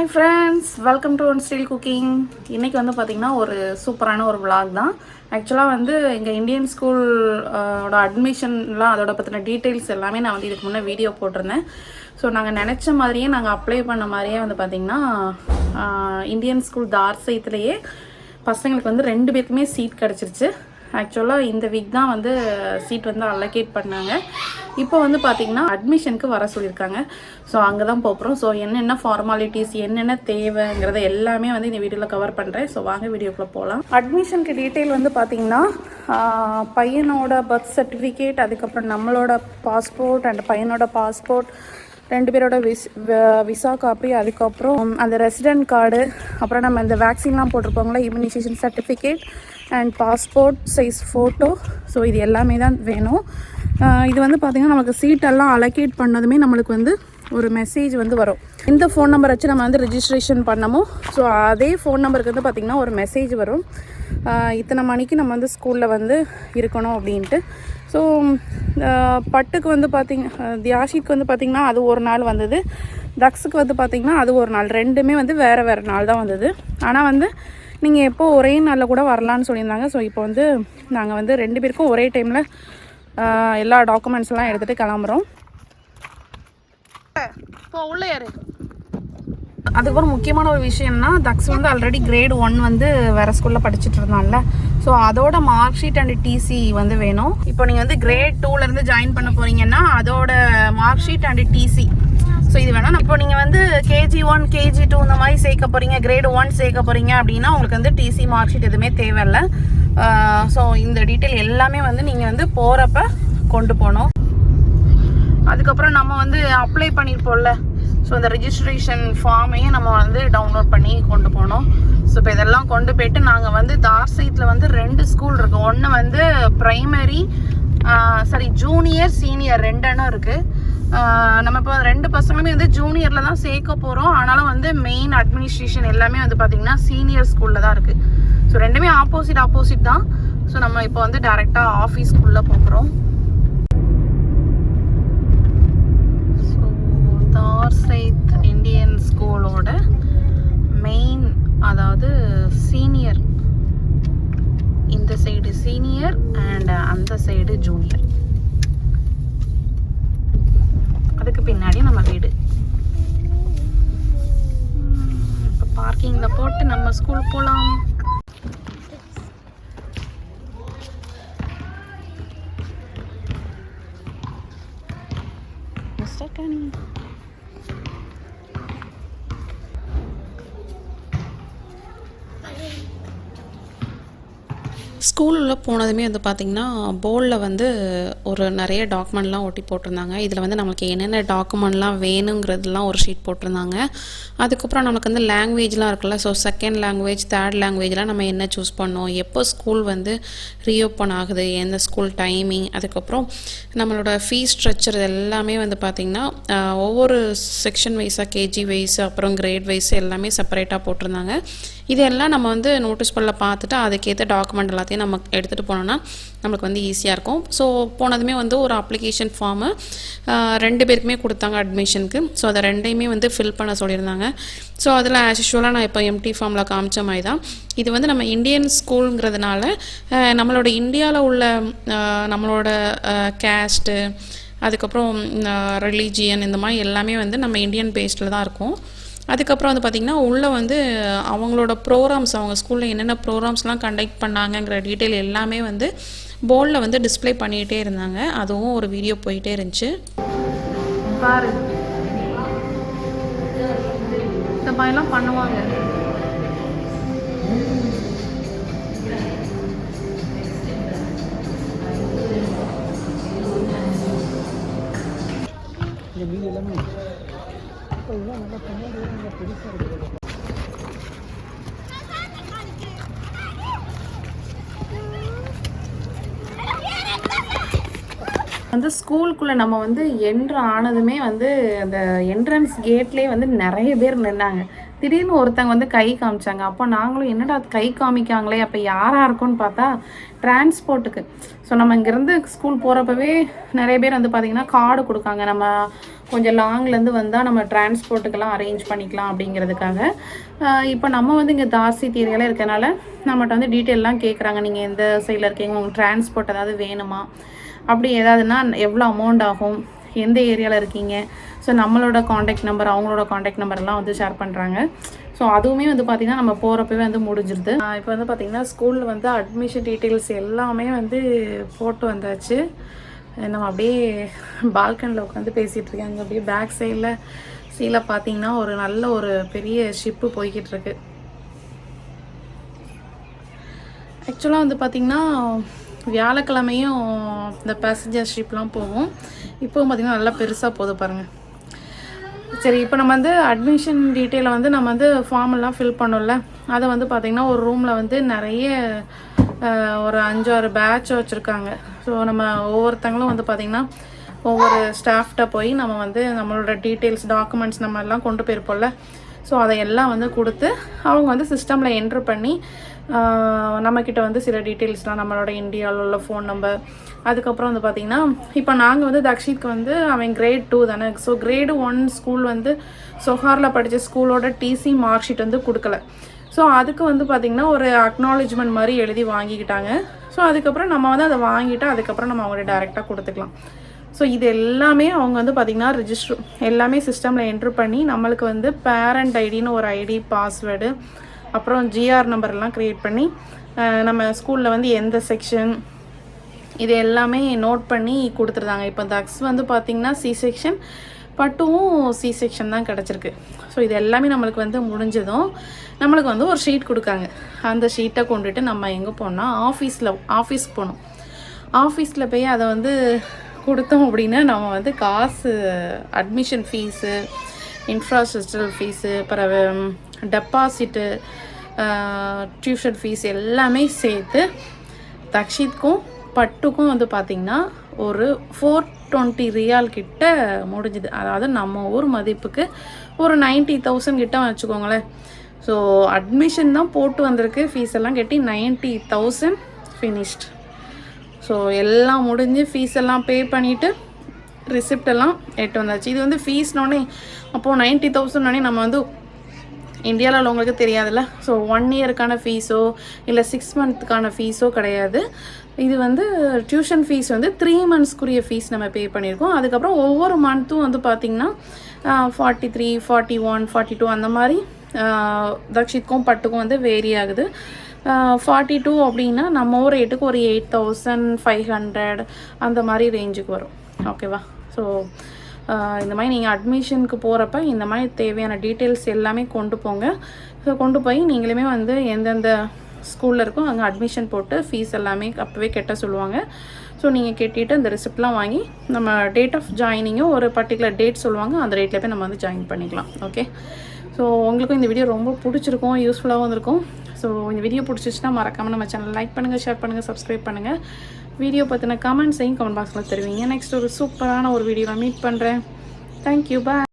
Hi friends welcome to one steel cooking இன்றைக்கி வந்து பார்த்திங்கன்னா ஒரு சூப்பரான ஒரு விளாக் தான். ஆக்சுவலாக வந்து எங்கள் இந்தியன் ஸ்கூல் அட்மிஷன்லாம் அதோட பற்றின டீட்டெயில்ஸ் எல்லாமே நான் வந்து இதுக்கு முன்னே வீடியோ போட்டிருந்தேன். ஸோ நாங்கள் நினச்ச மாதிரியே நாங்கள் அப்ளை பண்ண மாதிரியே வந்து பார்த்திங்கன்னா இந்தியன் ஸ்கூல் தார்சைத்துலேயே பசங்களுக்கு வந்து ரெண்டு பேருக்குமே சீட் கிடச்சிருச்சு. ஆக்சுவலாக இந்த வீக் தான் வந்து சீட் வந்து அலோகேட் பண்ணாங்க. இப்போ வந்து பார்த்திங்கன்னா அட்மிஷனுக்கு வர சொல்லியிருக்காங்க. ஸோ அங்கே தான் போகிறோம் ஸோ என்னென்ன ஃபார்மாலிட்டிஸ் என்னென்ன தேவைங்கிறத எல்லாமே வந்து இந்த வீடியோவில் கவர் பண்ணுறேன் ஸோ வாங்க வீடியோக்குள்ளே போகலாம் அட்மிஷனுக்கு டீட்டெயில் வந்து பார்த்திங்கன்னா பையனோட பர்த் சர்டிஃபிகேட் அதுக்கப்புறம் நம்மளோட பாஸ்போர்ட் அண்ட் பையனோட பாஸ்போர்ட் ரெண்டு பேரோட விஸ் விசா காப்பி அதுக்கப்புறம் அந்த ரெசிடென்ட் கார்டு அப்புறம் நம்ம இந்த வேக்சின்லாம் போட்டிருப்போங்களா immunisation certificate and passport size photo so இது எல்லாமே தான் வேணும். இது வந்து பார்த்திங்கன்னா நமக்கு சீட்டெல்லாம் அலோகேட் பண்ணதுமே நம்மளுக்கு வந்து ஒரு மெசேஜ் வந்து வரும். இந்த ஃபோன் நம்பர் வச்சு நம்ம வந்து ரிஜிஸ்ட்ரேஷன் பண்ணமோ ஸோ அதே ஃபோன் நம்பருக்கு வந்து பார்த்திங்கன்னா ஒரு மெசேஜ் வரும். இத்தனை மணிக்கு நம்ம வந்து ஸ்கூலில் வந்து இருக்கணும் அப்படின்ட்டு. ஸோ பட்டுக்கு வந்து பார்த்திங்க தியாஷிக்கு வந்து பார்த்திங்கன்னா அது ஒரு நாள் வந்தது. தக்ஸுக்கு வந்து பார்த்திங்கன்னா அது ஒரு நாள். ரெண்டுமே வந்து வேறு வேறு நாள் தான் வந்தது. ஆனால் வந்து நீங்கள் எப்போ ஒரே நாளில் கூட வரலான்னு சொல்லியிருந்தாங்க. ஸோ இப்போ வந்து நாங்கள் வந்து ரெண்டு பேருக்கும் ஒரே டைமில் எல்லா டாக்குமெண்ட்ஸ் எல்லாம் எடுத்துகிட்டு கிளம்புறோம். இப்போ உள்ள யாரு? அதுக்கப்புறம் முக்கியமான ஒரு விஷயம்னா தக்ஸ் வந்து ஆல்ரெடி கிரேட் ஒன் வந்து வேற ஸ்கூலில் படிச்சுட்டு இருந்தான்ல. ஸோ அதோட மார்க் ஷீட் அண்ட் டிசி வந்து வேணும். இப்போ நீங்கள் வந்து கிரேட் டூலேருந்து ஜாயின் பண்ண போறீங்கன்னா அதோட mark sheet and TC so இது வேணாம். இப்போ நீங்கள் வந்து கேஜி ஒன் கேஜி டூ இந்த மாதிரி சேர்க்க போகிறீங்க கிரேட் ஒன் சேர்க்க போறீங்க அப்படின்னா உங்களுக்கு வந்து டிசி மார்க் ஷீட் எதுவுமே தேவையில்ல. ஸோ இந்த டீட்டெயில் எல்லாமே வந்து நீங்கள் வந்து போகிறப்ப கொண்டு போகணும். அதுக்கப்புறம் நம்ம வந்து அப்ளை பண்ணியிருப்போம்ல ஸோ இந்த ரிஜிஸ்ட்ரேஷன் ஃபார்மையும் நம்ம வந்து டவுன்லோட் பண்ணி கொண்டு போனோம் ஸோ இப்போ இதெல்லாம் கொண்டு போயிட்டு நாங்கள் வந்து தார்சைத்தில் வந்து ரெண்டு ஸ்கூல் இருக்குது ஒன்று வந்து ப்ரைமரி சாரி ஜூனியர் சீனியர் ரெண்டெண்ணம் இருக்குது நம்ம இப்போ ரெண்டு பசங்களுமே வந்து ஜூனியரில் தான் சேர்க்க போகிறோம் ஆனாலும் வந்து மெயின் அட்மினிஸ்ட்ரேஷன் எல்லாமே வந்து பார்த்திங்கன்னா சீனியர் ஸ்கூலில் தான் இருக்குது ஸோ ரெண்டுமே ஆப்போசிட் ஆப்போசிட் தான். ஸோ நம்ம இப்போ வந்து டேரெக்டாக ஆஃபீஸ்க்குள்ளே போகிறோம் Mr. Kani. ஸ்கூலில் போனதுமே வந்து பார்த்திங்கன்னா போர்டில் வந்து ஒரு நிறைய டாக்குமெண்ட்லாம் ஒட்டி போட்டிருந்தாங்க. இதில் வந்து நம்மளுக்கு என்னென்ன டாக்குமெண்ட்லாம் வேணுங்கிறதுலாம் ஒரு ஷீட் போட்டிருந்தாங்க. அதுக்கப்புறம் நமக்கு வந்து லாங்குவேஜ்லாம் இருக்குல்ல ஸோ செகண்ட் லாங்குவேஜ் தேர்ட் லாங்குவேஜ்லாம் நம்ம என்ன சூஸ் பண்ணோம் எப்போ ஸ்கூல் வந்து ரீஓப்பன் ஆகுது எந்த ஸ்கூல் டைமிங் அதுக்கப்புறம் நம்மளோட ஃபீஸ் ஸ்ட்ரக்சர் இது எல்லாமே வந்து பார்த்திங்கன்னா ஒவ்வொரு செக்ஷன் வைஸாக கேஜி வைஸ் அப்புறம் கிரேட் வைஸ் எல்லாமே செப்பரேட்டாக போட்டிருந்தாங்க. இதெல்லாம் நம்ம வந்து நோட்டீஸ் பண்ணல பார்த்துட்டு அதுக்கேற்ற டாக்குமெண்ட் எல்லாத்தையும் நம்ம எடுத்துகிட்டு போனோம்னா நம்மளுக்கு வந்து ஈஸியாக இருக்கும். ஸோ போனதுமே வந்து ஒரு அப்ளிகேஷன் ஃபார்மு ரெண்டு பேருக்குமே கொடுத்தாங்க அட்மிஷனுக்கு ஸோ அதை ரெண்டையுமே வந்து ஃபில் பண்ண சொல்லியிருந்தாங்க. ஸோ அதில் ஆஸ் யூஷுவலாக நான் இப்போ எம்டி ஃபார்மில் காமிச்ச மாதிரி தான். இது வந்து நம்ம இந்தியன் ஸ்கூலுங்கிறதுனால நம்மளோட இந்தியாவில் உள்ள நம்மளோட கேஸ்ட்டு அதுக்கப்புறம் ரிலீஜியன் இந்த மாதிரி எல்லாமே வந்து நம்ம இந்தியன் பேஸ்டில் தான் இருக்கும். அதுக்கப்புறம் வந்து பார்த்திங்கன்னா உள்ளே வந்து அவங்களோட ப்ரோக்ராம்ஸ் அவங்க ஸ்கூலில் என்னென்ன ப்ரோக்ராம்ஸ்லாம் கண்டக்ட் பண்ணாங்கங்கிற டீட்டெயில் எல்லாமே வந்து போர்டில் வந்து டிஸ்ப்ளே பண்ணிகிட்டே இருந்தாங்க. அதுவும் ஒரு வீடியோ போயிட்டே இருந்துச்சு. பாரு. இந்த மாதிரிலாம் பண்ணுவாங்க. வந்து ஸ்கூலுக்குள்ளே நம்ம வந்து என்ட்ரு ஆனதுமே வந்து அந்த என்ட்ரன்ஸ் கேட்லேயே வந்து நிறைய பேர் நின்னாங்க. திடீர்னு ஒருத்தங்க வந்து கை காமிச்சாங்க. அப்போ நாங்களும் என்னடா அது கை காமிக்காங்களே அப்போ யாராக இருக்கும்னு பார்த்தா டிரான்ஸ்போர்ட்டுக்கு. ஸோ நம்ம இங்கேருந்து ஸ்கூல் போகிறப்பவே நிறைய பேர் வந்து பார்த்திங்கன்னா கார்டு கொடுக்காங்க. நம்ம கொஞ்சம் லாங்லேருந்து வந்தால் நம்ம டிரான்ஸ்போர்ட்டுக்கெல்லாம் அரேஞ்ச் பண்ணிக்கலாம் அப்படிங்கிறதுக்காக. இப்போ நம்ம வந்து இங்கே தாசி ஏரியாவில் இருக்கனால நம்மகிட்ட வந்து டீட்டெயிலாம் கேட்குறாங்க நீங்கள் எந்த சைடில் இருக்கீங்க? உங்களுக்கு டிரான்ஸ்போர்ட் ஏதாவது வேணுமா? அப்படி ஏதாவதுன்னா எவ்வளோ அமௌண்ட் ஆகும்? எந்த ஏரியாவில் இருக்கீங்க? ஸோ நம்மளோட காண்டாக்ட் நம்பர் அவங்களோட காண்டாக்ட் நம்பர்லாம் வந்து ஷேர் பண்ணுறாங்க ஸோ அதுவுமே வந்து பார்த்திங்கன்னா நம்ம போகிறப்பவே வந்து முடிஞ்சிருது. இப்போ வந்து பார்த்திங்கன்னா ஸ்கூலில் வந்து அட்மிஷன் டீட்டெயில்ஸ் எல்லாமே வந்து போட்டு வந்தாச்சு. நம்ம அப்படியே பால்கனியில் உட்காந்து பேசிகிட்டு இருக்கேன். அங்கே அப்படியே பேக் சைடில் சீல பார்த்தீங்கன்னா ஒரு நல்ல ஒரு பெரிய ஷிப்பு போய்கிட்டு இருக்கு. ஆக்சுவலாக வந்து பார்த்திங்கன்னா வியாழக்கிழமையும் இந்த பேசஞ்சர் ஷிப்லாம் போகும் இப்போவும் பார்த்திங்கன்னா நல்லா பெருசாக போகுது பாருங்கள் சரி இப்போ நம்ம வந்து அட்மிஷன் டீட்டெயிலை வந்து நம்ம வந்து ஃபார்ம் எல்லாம் ஃபில் பண்ணோம்ல. அதை வந்து பார்த்திங்கன்னா ஒரு ரூமில் வந்து நிறைய ஒரு அஞ்சாறு பேட்ச் வச்சுருக்காங்க. ஸோ நம்ம ஒவ்வொருத்தங்களும் வந்து பார்த்திங்கன்னா ஒவ்வொரு ஸ்டாஃப்கிட்ட போய் நம்ம வந்து நம்மளோட டீட்டெயில்ஸ் டாக்குமெண்ட்ஸ் நம்ம எல்லாம் கொண்டு போயிருப்போம்ல. ஸோ அதை எல்லாம் வந்து கொடுத்து அவங்க வந்து சிஸ்டமில் என்ட்ரு பண்ணி நம்மக்கிட்ட வந்து சில டீட்டெயில்ஸ்லாம் நம்மளோட இந்தியாவில் உள்ள ஃபோன் நம்பர் அதுக்கப்புறம் வந்து பார்த்திங்கன்னா இப்போ நாங்கள் வந்து தக்ஷித்க்கு வந்து அவன் கிரேட் டூ தானே. ஸோ கிரேடு ஒன் ஸ்கூல் வந்து சொஹாரில் படித்த ஸ்கூலோட டிசி மார்க் ஷீட் வந்து கொடுக்கல. ஸோ அதுக்கு வந்து பார்த்திங்கன்னா ஒரு அக்னாலேஜ்மெண்ட் மாதிரி எழுதி வாங்கிக்கிட்டாங்க. ஸோ அதுக்கப்புறம் நம்ம வந்து அதை வாங்கிட்டு அதுக்கப்புறம் நம்ம அவங்கள்ட்ட டேரெக்டாக கொடுத்துக்கலாம். ஸோ இது எல்லாமே அவங்க வந்து பார்த்திங்கன்னா ரிஜிஸ்டர் எல்லாமே சிஸ்டமில் என்ட்ரு பண்ணி நம்மளுக்கு வந்து பேரண்ட் ஐடின்னு ஒரு ஐடி பாஸ்வேர்டு அப்புறம் ஜிஆர் நம்பர்லாம் க்ரியேட் பண்ணி நம்ம ஸ்கூலில் வந்து எந்த செக்ஷன் இது எல்லாமே நோட் பண்ணி கொடுத்துருந்தாங்க. இப்போ தக்ஸ் வந்து பார்த்திங்கன்னா சி செக்ஷன் பட்டும் சி செக்ஷன் தான் கிடச்சிருக்கு. ஸோ இது எல்லாமே நம்மளுக்கு வந்து முடிஞ்சதும் நம்மளுக்கு வந்து ஒரு ஷீட் கொடுக்காங்க அந்த ஷீட்டை கொண்டுட்டு நம்ம எங்கே போனோம்னா ஆஃபீஸில் ஆஃபீஸ்க்கு போகணும் ஆஃபீஸில் போய் அதை வந்து கொடுத்தோம் அப்படின்னா நம்ம வந்து காசு அட்மிஷன் ஃபீஸு இன்ஃப்ராஸ்ட்ரக்சரல் ஃபீஸு பிறகு டெபாசிட்டு டியூஷன் ஃபீஸ் எல்லாமே சேர்த்து தக்ஷித்க்கும் பட்டுக்கும் வந்து பார்த்திங்கன்னா ஒரு ஃபோர் டுவெண்ட்டி ரியால் கிட்ட முடிஞ்சுது. அதாவது நம்ம ஊர் மதிப்புக்கு ஒரு நைன்ட்டி தௌசண்ட் கிட்ட வச்சுக்கோங்களேன். ஸோ அட்மிஷன் தான் போட்டு வந்திருக்கு. ஃபீஸ் எல்லாம் கட்டி நைன்ட்டி தௌசண்ட் ஃபினிஷ்ட் ஸோ எல்லாம் முடிஞ்சு ஃபீஸ் எல்லாம் பே பண்ணிவிட்டு ரிசிப்ட் எல்லாம் எட்டு வந்தாச்சு. இது வந்து ஃபீஸ்னோடனே அப்போது நைன்ட்டி தௌசண்ட்னே நம்ம வந்து இந்தியாவில் உள்ளவங்களுக்கு தெரியாதுல்ல. ஸோ ஒன் இயருக்கான ஃபீஸோ இல்லை சிக்ஸ் மந்த்துக்கான ஃபீஸோ கிடையாது. இது வந்து டியூஷன் ஃபீஸ் வந்து த்ரீ மந்த்ஸ்க்குரிய ஃபீஸ் நம்ம பே பண்ணியிருக்கோம். அதுக்கப்புறம் ஒவ்வொரு மந்த்தும் வந்து பார்த்திங்கன்னா forty three forty one forty two அந்த மாதிரி தக்ஷித்க்கும் பட்டுக்கும் வந்து வேரி ஆகுது. ஃபார்ட்டி டூ அப்படின்னா நம்ம ஒரு ரேட்டுக்கு ஒரு எயிட் தௌசண்ட் ஃபைவ் ஹண்ட்ரட் அந்த மாதிரி ரேஞ்சுக்கு வரும். ஓகேவா ஸோ இந்த மாதிரி நீங்கள் அட்மிஷனுக்கு போகிறப்ப இந்த மாதிரி தேவையான டீட்டெயில்ஸ் எல்லாமே கொண்டு போங்க. ஸோ கொண்டு போய் நீங்களுமே வந்து எந்தெந்த ஸ்கூலில் இருக்கோ அங்கே அட்மிஷன் போட்டு ஃபீஸ் எல்லாமே அப்போவே கெட்ட சொல்லுவாங்க. ஸோ நீங்கள் கெட்டிட்டு அந்த ரிசிப்ட்லாம் வாங்கி நம்ம டேட் ஆஃப் ஜாயினிங்கும் ஒரு பர்டிகுலர் டேட் சொல்லுவாங்க அந்த டேட்டில் போய் நம்ம வந்து ஜாயின் பண்ணிக்கலாம். ஓகே ஸோ உங்களுக்கும் இந்த வீடியோ ரொம்ப பிடிச்சிருக்கும் யூஸ்ஃபுல்லாகவும் இருக்கும் ஸோ இந்த வீடியோ பிடிச்சிச்சுன்னா மறக்காமல் நம்ம சேனல் லைக் பண்ணுங்கள் ஷேர் பண்ணுங்கள் சப்ஸ்கிரைப் பண்ணுங்கள் வீடியோ பற்றின கமெண்ட்ஸையும் கமெண்ட் பாக்ஸில் தருவீங்க. நெக்ஸ்ட் ஒரு சூப்பரான ஒரு வீடியோவில் மீட் பண்ணுறேன் தேங்க்யூ பாய்